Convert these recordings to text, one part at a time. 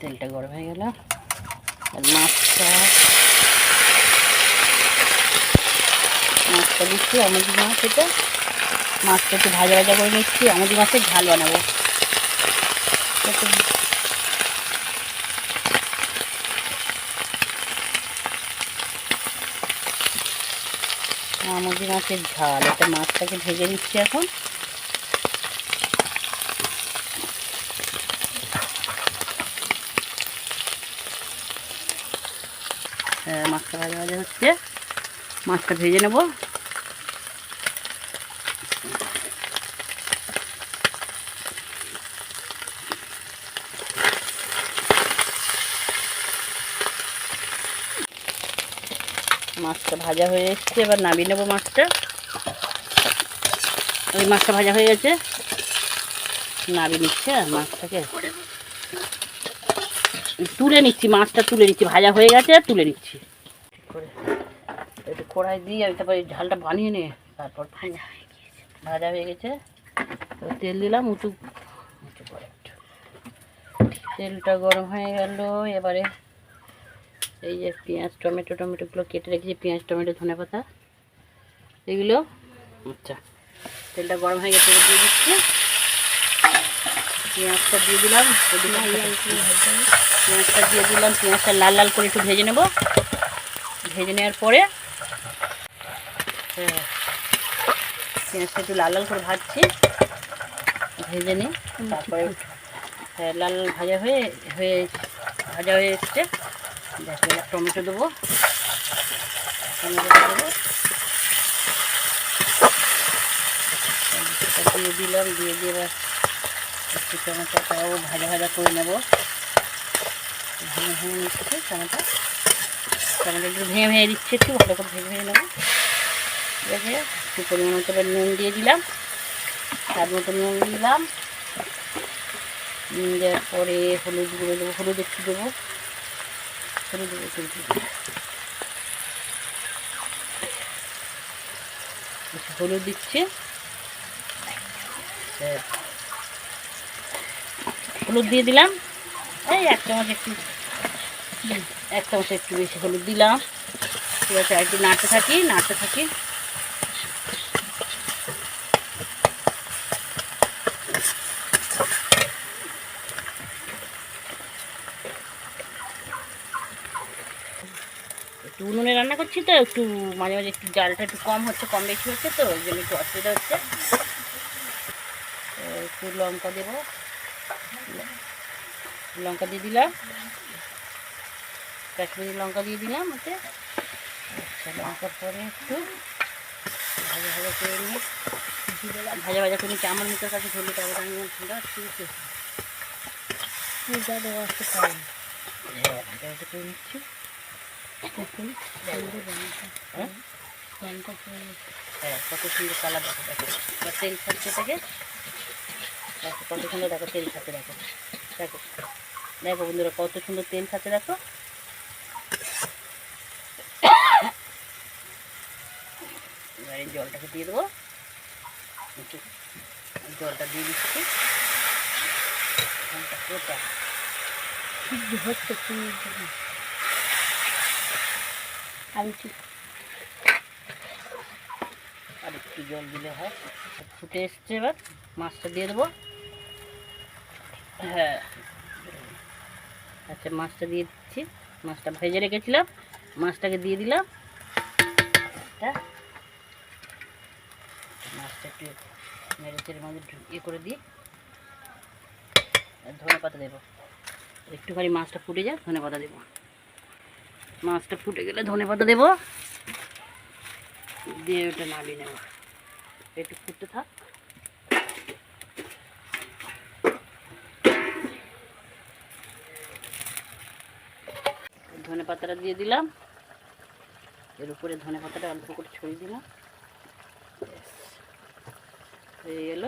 তেলটা গরম হয়ে গেল। আর মাছটা মাছটা দিচ্ছি আমুদি মাছ এটা। মাছটা একটু ভাজা ভাজা করে নিচ্ছি আমুদি মাছের ঝাল বানাবো। একটু আমুদি মাছের ঝাল, এটা মাছটাকে ভেজে নিচ্ছি এখন। মাছটা ভাজা ভাজা হচ্ছে। মাছটা ভেজে নেব। মাছটা ভাজা হয়ে এসছে, এবার নামিয়ে নেব মাছটা। ওই মাছটা ভাজা হয়ে গেছে। নামিয়ে নিচ্ছে মাছটাকে। তুলে নিচ্ছি মাছটা তুলে নিচ্ছি ভাজা হয়ে গেছে তুলে নিচ্ছি। ঠিক করে একটু কড়াই দিয়ে আমি তারপরে ঝালটা বানিয়ে নে তারপর ভাজা হয়ে গেছে। ভাজা হয়ে গেছে তেল দিলাম উঁচু উঁচু করে তেলটা গরম হয়ে গেল এবারে এই যে পেঁয়াজ টমেটো টমেটোগুলো কেটে রেখেছি পেঁয়াজ টমেটো ধনে পাতা এগুলো আচ্ছা। তেলটা গরম হয়ে গেছে দিয়ে দিচ্ছি। পেঁয়াজটা দিয়ে দিলাম পেঁয়াজটা দিয়ে দিলাম পেঁয়াজটা লাল লাল করে একটু ভেজে নেব। ভেজে নেওয়ার পরে হ্যাঁ, পেঁয়াজটা একটু লাল লাল করে ভাজছি। ভেজে নিই তারপরে হ্যাঁ, লাল লাল ভাজা হয়ে হয়ে ভাজা হয়ে এসছে। টমেটো দেবো। টমেটো দেবো। দিয়ে দিলাম দিয়ে দিয়ে এবার একটু টমেটোটাও ভাজা ভাজা করে নেব। ভেঙে ভেঙে নিচ্ছে টমেটো। টমেটো একটু ভেঙে ভেঙে দিচ্ছে একটু, ভালো করে ভেঙে ভেঙে নেব। ঠিক আছে একটু পরিমাণ মতো নুন দিয়ে দিলাম। তার মতো নুন দিলাম। নুন দেওয়ার পরে হলুদ গুঁড়ো দেবো, হলুদ একটু দেবো। হলুদ একটু দেবো। হলুদ দিচ্ছে। হলুদ দিয়ে দিলাম। এই এক চামচ একটু এক চামচ একটু বেশি হলুদ দিলাম। ঠিক আছে, একটু নাড়তে থাকি নাড়তে থাকি। একটু উনুনে রান্না করছি তো, একটু মাঝে মাঝে একটু জালটা একটু কম হচ্ছে, কম বেশি হচ্ছে তো, ওই জন্য একটু অসুবিধা হচ্ছে। একটু লঙ্কা দেবো। লঙ্কা দিয়ে দিলাম। কাশ্মীরি লঙ্কা দিয়ে দিলাম ওতে আচ্ছা লঙ্কার পরে একটু ভাজা ভাজা করে নিয়ে ভাজা ভাজা করে নিচ্ছি। আমার মুখের কাছে ধরলে তারপরে আমি ঠান্ডা ঠিক আছে পূজা দেওয়া আসতে পারি হ্যাঁ ভাজা ভাজা করে নিচ্ছি। হ্যাঁ? হ্যাঁ কত সুন্দর কালার দেখো দেখো। এবার তেল ছাড়ছে থেকে দেখো কত সুন্দর দেখো তেল ছাড়তে দেখো। দেখো। দেখো বন্ধুরা কত সুন্দর তেল ছাড়তে দেখো। এবার এই জলটাকে দিয়ে দেবো। জলটা দিয়ে দিচ্ছি। হচ্ছে আমি ঠিক আর একটু জল দিলে হয়। ফুটে এসছে এবার। মাছটা দিয়ে দেবো। হ্যাঁ। আচ্ছা মাছটা দিয়ে দিচ্ছি। মাছটা ভেজে রেখেছিলাম। মাছটাকে দিয়ে দিলাম। মাছটা একটু মেরেচের মধ্যে ইয়ে করে দিই। ধনে পাতা দেবো। একটুখানি মাছটা ফুটে যাক, ধনে পাতা দেবো। মাছটা ফুটে গেলে ধনে পাতা দেবো। দিয়ে ওটা নামিয়ে নেব। একটু ফুটতে থাক। ধনে পাতাটা দিয়ে দিলাম। এর উপরে ধনে পাতাটা অল্প করে ছড়িয়ে দিলাম। হয়ে গেল।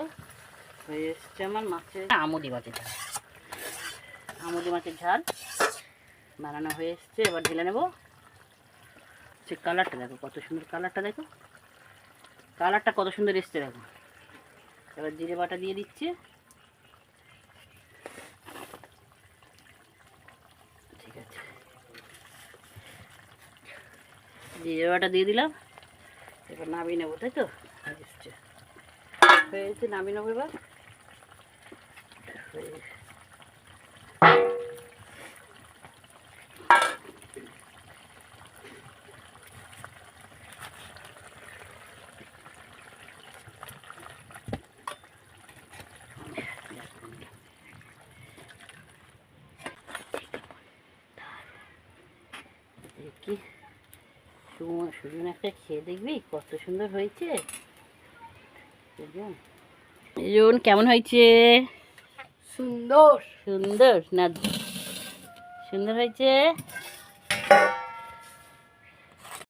হয়ে এসছে আমার মাছের আমুদি মাছের ঝাল। আমুদি মাছের ঝাল। বানানো হয়ে এসছে এবার ঢেলে নেব। সে কালারটা দেখো কত সুন্দর কালারটা দেখো। কালারটা কত সুন্দর এসছে দেখো। এবার জিরে বাটা দিয়ে দিচ্ছি। জিরে বাটা দিয়ে দিলাম এবার নামিয়ে নেব তাই তো হয়ে এসছে হয়ে গেছে নামিয়ে নেব এবার হয়ে গেছে। সুমন সুজন একটা খেয়ে দেখবি কত সুন্দর হয়েছে। সুজন। কেমন হয়েছে? সুন্দর। সুন্দর না সুন্দর হয়েছে?